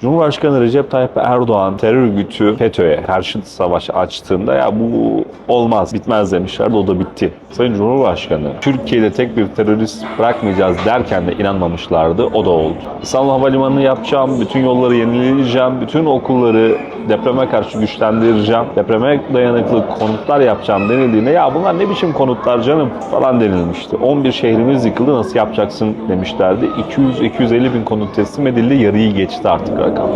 Cumhurbaşkanı Recep Tayyip Erdoğan terör örgütü FETÖ'ye karşı savaş açtığında ya bu olmaz, bitmez demişlerdi. O da bitti. Sayın Cumhurbaşkanı Türkiye'de tek bir terörist bırakmayacağız derken de inanmamışlardı. O da oldu. İstanbul Havalimanı'nı yapacağım, bütün yolları yenileyeceğim, bütün okulları depreme karşı güçlendireceğim, depreme dayanıklı konutlar yapacağım denildiğinde ya bunlar ne biçim konutlar canım falan denilmişti. 11 şehrimiz yıkıldı nasıl yapacaksın demişlerdi. 200-250 bin konut teslim edildi yarıyı geçti artık rakam.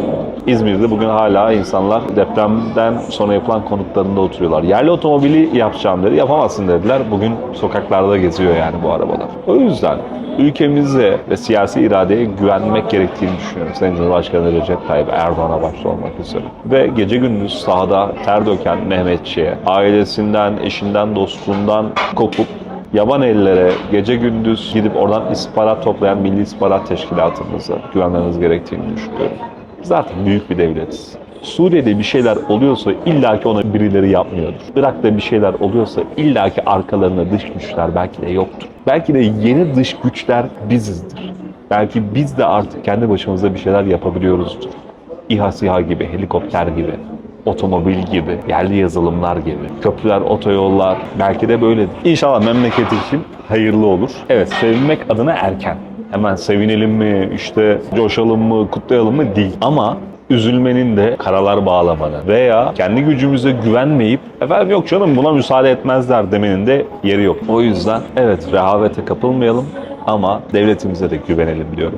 İzmir'de bugün hala insanlar depremden sonra yapılan konutlarında oturuyorlar. Yerli otomobili yapacağım dedi. Yapamazsın dediler. Bugün sokaklarda geziyor yani bu arabalar. O yüzden ülkemize ve siyasi iradeye güvenmek gerektiğini düşünüyorum. Sayın Cumhurbaşkanı Recep Tayyip Erdoğan'a başta olmak üzere. Ve gece gündüz sahada ter döken Mehmetçi'ye, ailesinden, eşinden, dostundan kopup yaban ellere gece gündüz gidip oradan istihbarat toplayan Milli İstihbarat Teşkilatımıza güvenmeniz gerektiğini düşünüyorum. Zaten büyük bir devletiz. Suriye'de bir şeyler oluyorsa illaki ona birileri yapmıyordur. Irak'ta bir şeyler oluyorsa illaki arkalarında dış güçler belki de yoktur. Belki de yeni dış güçler bizizdir. Belki biz de artık kendi başımıza bir şeyler yapabiliyoruzdur. İHA SİHA gibi, helikopter gibi, otomobil gibi, yerli yazılımlar gibi, köprüler, otoyollar belki de böyledir. İnşallah memleket için hayırlı olur. Evet, sevinmek adına erken. Hemen sevinelim mi, işte coşalım mı, kutlayalım mı değil. Ama üzülmenin de karalar bağlamanı veya kendi gücümüze güvenmeyip efendim yok canım buna müsaade etmezler demenin de yeri yok. O yüzden evet rehavete kapılmayalım ama devletimize de güvenelim diyorum.